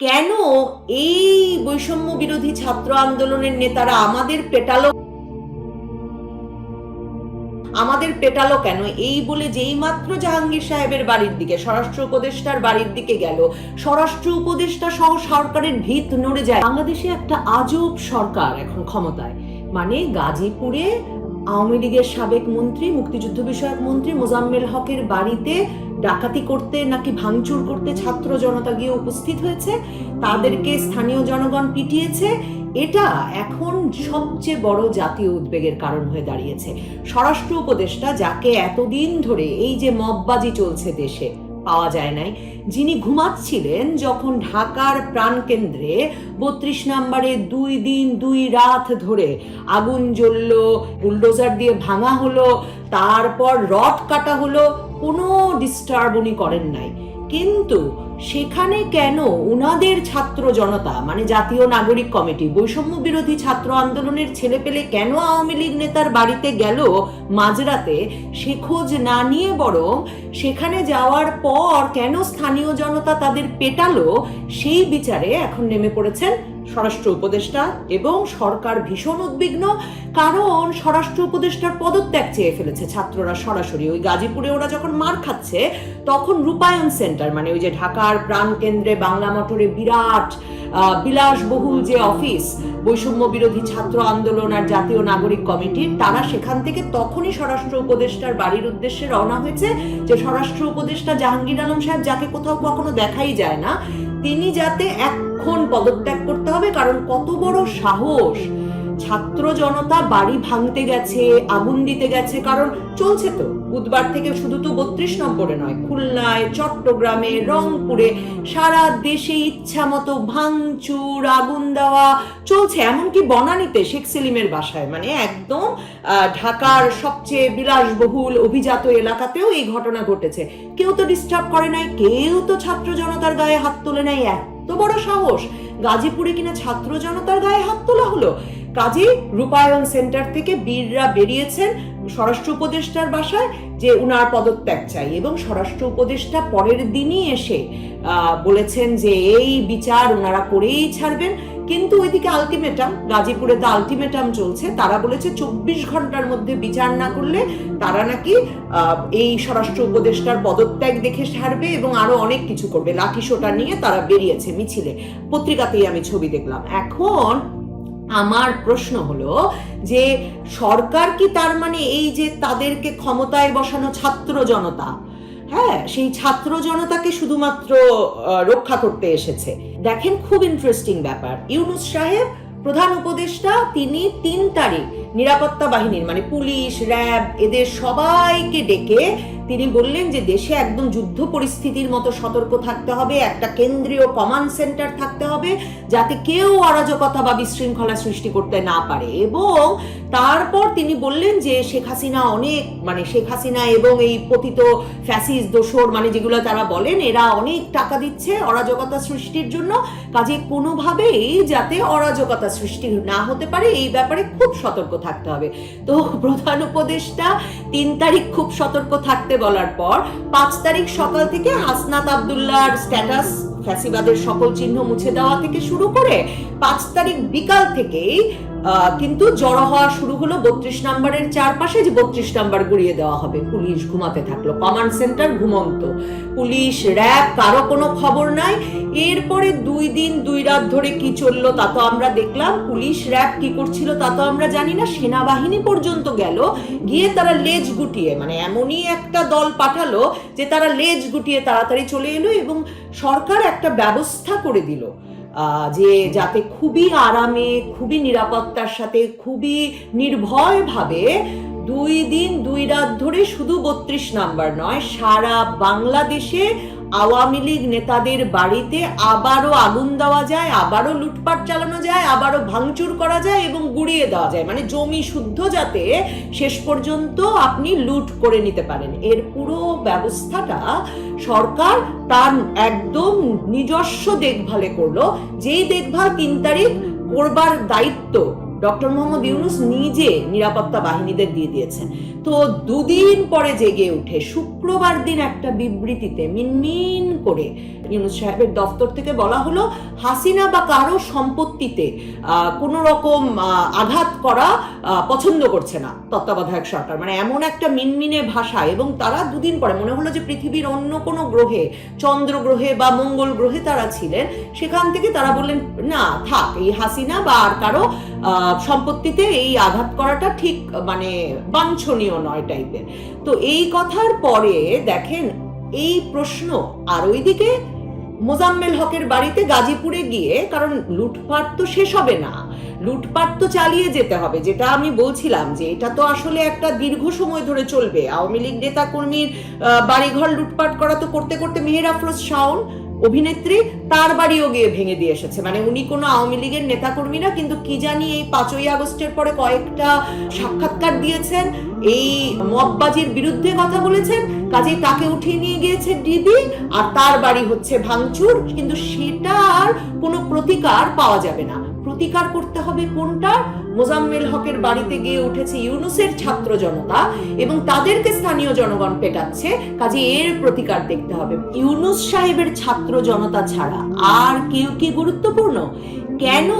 কেন এই বৈষম্য বিরোধী ছাত্র আন্দোলনের নেতারা আমাদের পেটালো? আমাদের পেটালো কেন? এই বলে যেই মাত্র জাহাঙ্গীর সাহেবের বাড়ির দিকে, স্বরাষ্ট্র উপদেষ্টার বাড়ির দিকে গেল। স্বরাষ্ট্র উপদেষ্টা সহ সরকারের ভিত নড়ে যায়। বাংলাদেশে একটা আজব সরকার এখন ক্ষমতায়। মানে গাজীপুরে আওয়ামী লীগের সাবেক মন্ত্রী, মুক্তিযুদ্ধ বিষয়ক মন্ত্রী মোজাম্মেল হকের বাড়িতে ডাকাতি করতে নাকি ভাঙচুর করতে ছাত্র জনতা গিয়ে উপস্থিত হয়েছে, তাদেরকে স্থানীয় জনগণ পিটিয়েছে, এটা এখন সবচেয়ে বড় জাতীয় উদ্বেগের কারণ হয়ে দাঁড়িয়েছে। স্বরাষ্ট্র উপদেষ্টা যাকে এতদিন ধরে এই যে মববাজি চলছে দেশে পাওয়া যায় নাই। যিনি ঘুমাচ্ছিলেন যখন ঢাকার প্রাণকেন্দ্রে বত্রিশ নম্বরে দুই দিন, দুই রাত ধরে আগুন জ্বলল, বুলডোজার দিয়ে ভাঙা হলো, তারপর রথ কাটা হলো, কোনো ডিস্টার্ব উনি করেন নাই। কিন্তু সেখানে কেন উনাদের ছাত্র জনতা মানে জাতীয় নাগরিক কমিটি, বৈষম্য বিরোধী ছাত্র আন্দোলনের ছেলেপেলে কেন আওয়ামী লীগ নেতার বাড়িতে গেল মাঝরাতে? সে খোঁজ না নিয়ে বরং সেখানে যাওয়ার পর কেন স্থানীয় জনতা তাদের পেটালো? সেই বিচারে এখন নেমে পড়েছেন স্বরাষ্ট্র উপদেষ্টা এবং সরকার ভীষণ উদ্বিগ্ন, কারণ স্বরাষ্ট্র উপদেষ্টার পদত্যাগ চেয়ে ফেলেছে ছাত্ররা সরাসরি। ওই গাজীপুরে ওরা যখন মার খাচ্ছে, তখন রূপায়ণ সেন্টার মানে ওই যে ঢাকার প্রাণ কেন্দ্রে বাংলা মোটরে বিরাট বিলাসবহুল যে অফিস, বৈষম্য বিরোধী ছাত্র আন্দোলন আর জাতীয় নাগরিক কমিটির তারা সেখান থেকে তখনই স্বরাষ্ট্র উপদেষ্টার বাড়ির উদ্দেশ্যে রওনা হয়েছে যে স্বরাষ্ট্র উপদেষ্টা জাহাঙ্গীর আলম সাহেব যাকে কোথাও কখনো দেখাই যায় না, তিনি যাতে এখন পদত্যাগ করতে হবে, কারণ কত বড় সাহস ছাত্র জনতা বাড়ি ভাঙতে গেছে, আগুন দিতে গেছে, কারণ চলছে তো। বুধবার থেকে শুধু তো বত্রিশ নম্বরে নয়, খুলনায়, চট্টগ্রামে, রংপুরে, সারা দেশে ইচ্ছা মতো ভাঙচুর, আগুন দেওয়া চলছে। এমনকি বনানীতে শেখ সেলিমের বাসায় মানে একদম ঢাকার সবচেয়ে বিলাসবহুল অভিজাত এলাকাতেও এই ঘটনা ঘটেছে। কেউ তো ডিস্টার্ব করে নাই, কেউ তো ছাত্র জনতার গায়ে হাত তোলে নাই। এত বড় সাহস! গাজীপুরে কিনা ছাত্র জনতার গায়ে হাত তোলা হলো? কাজে রূপায়ণ সেন্টার থেকে বীররা বেরিয়েছেন। স্বরাষ্ট্র উপদেষ্টার বাসায় যে উনার পদত্যাগ চাই এবং স্বরাষ্ট্র উপদেষ্টা পরের দিনই এসে বলেছেন যে এই বিচার ওনারা করেই ছাড়বেন। কিন্তু ওইদিকে আলটিমেটাম গাজীপুরে তো আলটিমেটাম চলছে, তারা বলেছে চব্বিশ ঘণ্টার মধ্যে বিচার না করলে তারা নাকি এই স্বরাষ্ট্র উপদেষ্টার পদত্যাগ দেখে ছাড়বে এবং আরও অনেক কিছু করবে। লাঠি সোটা নিয়ে তারা বেরিয়েছে মিছিলে। পত্রিকাতেই আমি ছবি দেখলাম। এখন আমার প্রশ্ন হলো যে সরকার কি তার মানে এই যে তাদেরকে ক্ষমতায় বসানো ছাত্র জনতা? হ্যাঁ সেই ছাত্র জনতাকে শুধুমাত্র রক্ষা করতে এসেছে। দেখেন খুব ইন্টারেস্টিং ব্যাপার। ইউনুস সাহেব প্রধান উপদেষ্টা, তিনি তিন তারিখ নিরাপত্তা বাহিনীর মানে পুলিশ, র্যাব, এদের সবাইকে ডেকে তিনি বললেন যে দেশে একদম যুদ্ধ পরিস্থিতির মতো সতর্ক থাকতে হবে, একটা কেন্দ্রীয় কমান্ড সেন্টার থাকতে হবে, যাতে কেউ অরাজকতা বা বিশৃঙ্খলা সৃষ্টি করতে না পারে। এবং তারপর তিনি বললেন যে শেখ হাসিনা অনেক মানে শেখ হাসিনা এবং এই পতিত ফ্যাসিস দোসর মানে যেগুলো তারা বলেন, এরা অনেক টাকা দিচ্ছে অরাজকতা সৃষ্টির জন্য। কাজে কোনোভাবেই যাতে অরাজকতা সৃষ্টি না হতে পারে, এই ব্যাপারে খুব সতর্ক থাকতে হবে। তো প্রধান উপদেশটা তিন তারিখ খুব সতর্ক থাকতে বলার পর পাঁচ তারিখ সকাল থেকে হাসনাত আবদুল্লাহর স্ট্যাটাস ফ্যাসিবাদের সকল চিহ্ন মুছে দেওয়া থেকে শুরু করে পাঁচ তারিখ বিকাল থেকেই কিন্তু জড়ো হওয়া শুরু হলো বত্রিশ নাম্বারের চারপাশে যে বত্রিশ নাম্বার গুড়িয়ে দেওয়া হবে। পুলিশ ঘুমাতে থাকল কমান্ড সেন্টার ঘুমন্ত। পুলিশ র্যাব কারও কোনো খবর নাই। এরপরে দুই দিন, দুই রাত ধরে কি চলল তা তো আমরা দেখলাম। পুলিশ র্যাব কি করছিল তা তো আমরা জানি না। সেনাবাহিনী পর্যন্ত গেল, গিয়ে তারা লেজ গুটিয়ে মানে এমনই একটা দল পাঠালো যে তারা লেজ গুটিয়ে তাড়াতাড়ি চলে এলো এবং সরকার একটা ব্যবস্থা করে দিল। যে যাতে খুবই আরামে, খুবই নিরাপত্তার সাথে, খুবই নির্ভয়ভাবে দুই দিন, দুই রাত ধরে শুধু বত্রিশ নাম্বার নয়, সারা বাংলাদেশে আওয়ামী লীগ নেতাদের বাড়িতে আবারও আগুন দেওয়া যায়, আবারও লুটপাট চালানো যায়, আবারও ভাঙচুর করা যায় এবং গুড়িয়ে দেওয়া যায়। মানে জমি শুদ্ধ যাতে শেষ পর্যন্ত আপনি লুট করে নিতে পারেন। এর পুরো ব্যবস্থাটা সরকার তার একদম নিজস্ব দেখভালে করল। যেই দেখভাল তিন তারিখ করবার দায়িত্ব ডক্টর মোহাম্মদ ইউনুস নিজে নিরাপত্তা বাহিনীদের দিয়ে দিয়েছেন। তো দুদিন পরে জেগে উঠে শুক্রবার দিন একটা বিবৃতিতে মিনমিন করে ইউনুস সাহেবের দফতর থেকে বলা হলো, হাসিনা বা কারও সম্পত্তিতে কোন রকম আঘাত করা পছন্দ করছে না তত্ত্বাবধায়ক সরকার। মানে এমন একটা মিনমিনে ভাষা এবং তারা দুদিন পরে মনে হলো যে পৃথিবীর অন্য কোনো গ্রহে, চন্দ্র গ্রহে বা মঙ্গল গ্রহে তারা ছিলেন, সেখান থেকে তারা বললেন, না, থাক, এই হাসিনা বা আর কারও সম্পত্তিতে এই আঘাত করাটা ঠিক মানে বাঞ্ছনীয় নয় টাইপের। তো এই কথার পরে দেখেন, এই প্রশ্ন আর ওইদিকে মোজাম্মেল হকের বাড়িতে গাজীপুরে গিয়ে, কারণ লুটপাট তো শেষ হবে না। লুটপাট তো চালিয়ে যেতে হবে, যেটা আমি বলছিলাম যে এটা তো আসলে একটা দীর্ঘ সময় ধরে চলবে। আওয়ামী লীগ নেতা কর্মীর বাড়িঘর লুটপাট করা তো করতে করতে মেহের আফরোজ শাওন অভিনেত্রী তার বাড়িও গিয়ে ভেঙে দিয়ে এসেছে। মানে উনি কোনো আওয়ামী লীগের নেতাকর্মীরা কিন্তু কি জানি এই পাঁচই আগস্টের পরে কয়েকটা সাক্ষাৎকার দিয়েছেন। এই মববাজির বিরুদ্ধে কথা বলেছেন, কাজেই তাকে উঠিয়ে নিয়ে গিয়েছে ডিবি আর তার বাড়ি হচ্ছে ভাঙচুর, কিন্তু সেটার কোনো প্রতিকার পাওয়া যাবে না। প্রতিকার করতে হবে কোনটা? মোজাম্মেল হকের বাড়িতে গিয়ে উঠেছে ইউনুসের ছাত্র জনতা এবং তাদেরকে স্থানীয় জনগণ পেটাচ্ছে। কাজে এর প্রতিকার দেখতে হবে। ইউনুস সাহেবের ছাত্র জনতা ছাড়া আর কেউ কি গুরুত্বপূর্ণ? কেন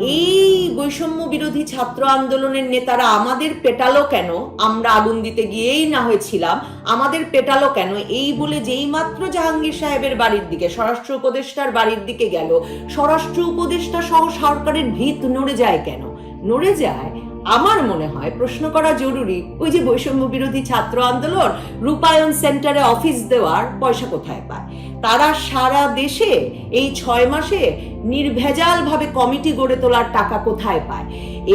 এই বৈষম্য বিরোধী ছাত্র আন্দোলনের নেতারা আমাদের পেটালো কেন? আমরা আগুন দিতে গিয়েই না হয়েছিলাম। আমাদের পেটালো কেন? এই বলে যেই মাত্র জাহাঙ্গীর সাহেবের বাড়ির দিকে, স্বরাষ্ট্র উপদেষ্টার বাড়ির দিকে গেল। স্বরাষ্ট্র উপদেষ্টা সহ সরকারের ভিত নড়ে যায় কেন? নড়ে যায়, আমার মনে হয়, প্রশ্ন করা জরুরি, ওই যে বৈষম্য বিরোধী ছাত্র আন্দোলন রূপায়ণ সেন্টারে অফিস দেওয়ার পয়সা কোথায় পায়? তারা সারা দেশে এই ছয় মাসে নির্ভেজাল ভাবে কমিটি গড়ে তোলার টাকা কোথায় পায়?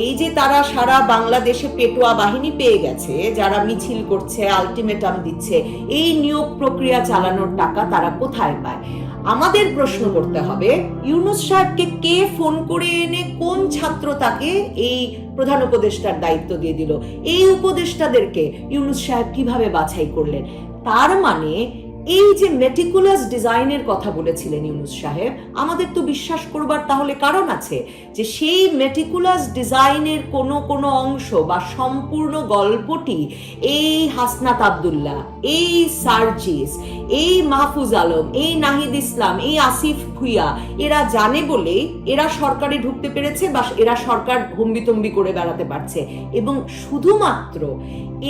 এই যে তারা সারা বাংলাদেশে পেটোয়া বাহিনী পেয়ে গেছে, যারা মিছিল করছে, আলটিমেটাম দিচ্ছে, এই নিয়োগ প্রক্রিয়া চালানোর টাকা তারা কোথায় পায়? আমাদের প্রশ্ন করতে হবে, ইউনুস সাহেবকে কে ফোন করে এনে কোন ছাত্র তাকে এই প্রধান উপদেষ্টার দায়িত্ব দিয়ে দিল? এই উপদেষ্টাদেরকে ইউনুস সাহেব কীভাবে বাছাই করলেন? তার মানে এই যে মেটিকুলাস ডিজাইনের কথা বলেছিলেন ইউনুস সাহেব, আমাদের তো বিশ্বাস করবার তাহলে কারণ আছে যে সেই মেটিকুলাস ডিজাইনের কোনো কোনো অংশ বা সম্পূর্ণ গল্পটি এই হাসনাত আবদুল্লাহ, এই সার্জিস, এই মাহফুজ আলম, এই নাহিদ ইসলাম, এই আসিফ ভুইয়া। এরা জানে বলে এরা সরকারে ঢুকতে পেরেছে বা এরা সরকার হম্বিতম্বি করে বেড়াতে পারছে। এবং শুধুমাত্র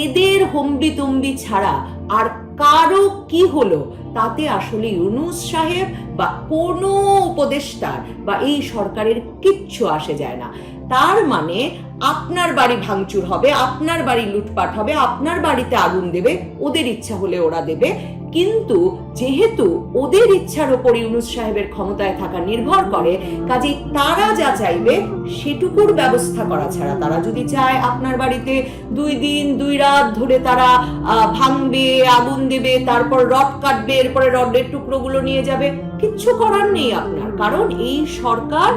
এদের হম্বিতম্বি ছাড়া আর কারও কি হলো তাতে আসলে ইউনুস সাহেব বা কোনো উপদেষ্টার বা এই সরকারের কিচ্ছু আসে যায় না। তার মানে আপনার বাড়ি ভাঙচুর হবে, আপনার বাড়ি লুটপাট হবে, আপনার বাড়িতে আগুন দেবে, ওদের ইচ্ছা হলে ওরা দেবে। কিন্তু যেহেতু ওদের ইচ্ছার ওপর ইউনুস সাহেবের ক্ষমতায় থাকা নির্ভর করে কাজে তারা যা চাইবে সেটুকুর ব্যবস্থা করা ছাড়া তারা যদি চায় আপনার বাড়িতে দুই দিন, দুই রাত ধরে তারা ভাঙবে, আগুন দেবে, তারপর রড কাটবে, এরপরে রডের টুকরোগুলো নিয়ে যাবে, কিচ্ছু করার নেই আপনার। কারণ এই সরকার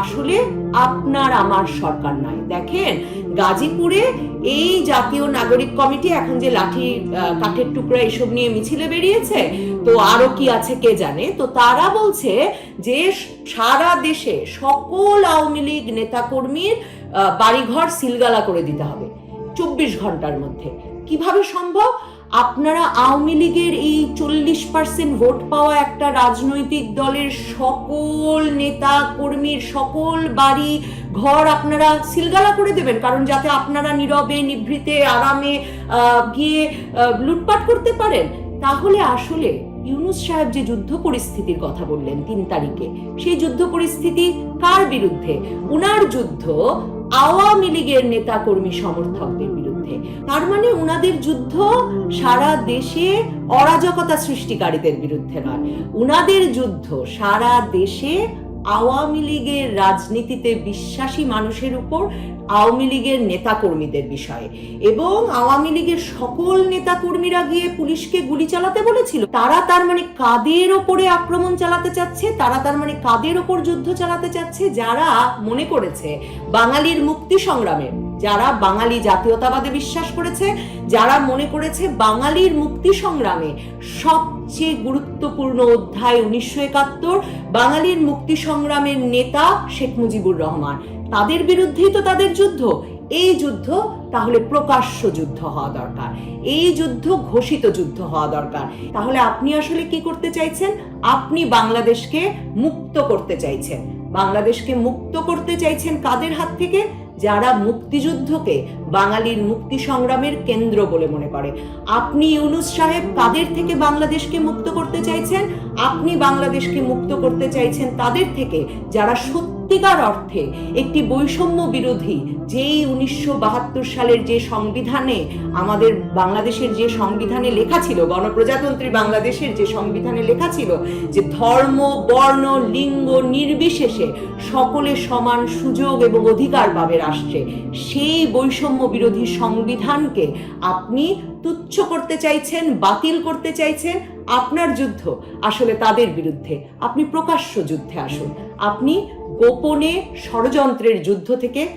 আসলে আপনার, আমার সরকার নয়। দেখেন গাজীপুরে এই জাতীয় নাগরিক কমিটি এখন যে লাঠি কাঠের টুকরা এসব নিয়ে মিছিলে বেরিয়েছে, তো আরও কি আছে কে জানে? তো তারা বলছে যে সারা দেশে সকল আওয়ামী লীগ নেতাকর্মীর বাড়িঘর সিলগালা করে দিতে হবে, চব্বিশ ঘণ্টার মধ্যে। কীভাবে সম্ভব? আপনারা আওয়ামী লীগের এই চল্লিশ পার্সেন্ট ভোট পাওয়া একটা রাজনৈতিক দলের সকল নেতা, কর্মীর সকল বাড়ি, ঘর আপনারা সিলগালা করে দেবেন, কারণ যাতে আপনারা নীরবে, নিভৃতে, আরামে গিয়ে লুটপাট করতে পারেন। তাহলে আসলে ইউনুস সাহেব যে যুদ্ধ পরিস্থিতির কথা বললেন তিন তারিখে, সেই যুদ্ধ পরিস্থিতি কার বিরুদ্ধে? উনার যুদ্ধ আওয়ামী লীগের নেতা কর্মী সমর্থকদের বিরুদ্ধে তার মানে উনাদের যুদ্ধ সারা দেশে অরাজকতা সৃষ্টিকারীদের বিরুদ্ধে নয়। উনাদের যুদ্ধ সারা দেশে আওয়ামী লীগের রাজনীতিতে বিশ্বাসী মানুষের উপর আওয়ামী লীগের নেতাকর্মীদের বিষয়ে। এবং আওয়ামী লীগের সকল নেতাকর্মীরা গিয়ে পুলিশকে গুলি চালাতে বলেছিল। তারা তার মানে কাদের ওপরে আক্রমণ চালাতে চাচ্ছে? তারা তার মানে কাদের ওপর যুদ্ধ চালাতে চাচ্ছে? যারা মনে করেছে বাঙালির মুক্তি সংগ্রামে যারা বাঙালি জাতীয়তাবাদে বিশ্বাস করেছে, যারা মনে করেছে বাঙালির মুক্তি সংগ্রামে সবচেয়ে গুরুত্বপূর্ণ অধ্যায় উনিশশো একাত্তর, বাঙালির মুক্তি সংগ্রামের নেতা শেখ মুজিবুর রহমান। তাদের বিরুদ্ধেই তো তাদের যুদ্ধ। এই যুদ্ধ তাহলে প্রকাশ্য যুদ্ধ হওয়া দরকার। এই যুদ্ধ ঘোষিত যুদ্ধ হওয়া দরকার। তাহলে আপনি আসলে কি করতে চাইছেন? আপনি বাংলাদেশকে মুক্ত করতে চাইছেন। বাংলাদেশকে মুক্ত করতে চাইছেন কাদের হাত থেকে? যারা মুক্তিযুদ্ধকে বাঙালির মুক্তি সংগ্রামের কেন্দ্র বলে মনে করে। আপনি ইউনুস সাহেব কাদের থেকে বাংলাদেশকে মুক্ত করতে চাইছেন? আপনি বাংলাদেশকে মুক্ত করতে চাইছেন তাদের থেকে, যারা সত্যিকার অর্থে একটি বৈষম্য বিরোধী, যেই উনিশশো বাহাত্তর সালের যে সংবিধানে, আমাদের বাংলাদেশের যে সংবিধানে লেখা ছিল, গণপ্রজাতন্ত্রী বাংলাদেশের যে সংবিধানে লেখা ছিল, যে ধর্ম, বর্ণ, লিঙ্গ নির্বিশেষে সকলে সমান সুযোগ এবং অধিকার পাবে রাষ্ট্রে, সেই বৈষম্য বিরোধী সংবিধানকে আপনি তুচ্ছ করতে চাইছেন, বাতিল করতে চাইছেন আপনার যুদ্ধ আসলে তাদের বিরুদ্ধে। আপনি প্রকাশ্য যুদ্ধে আসুন। আপনি গোপনে ষড়যন্ত্রের যুদ্ধ থেকে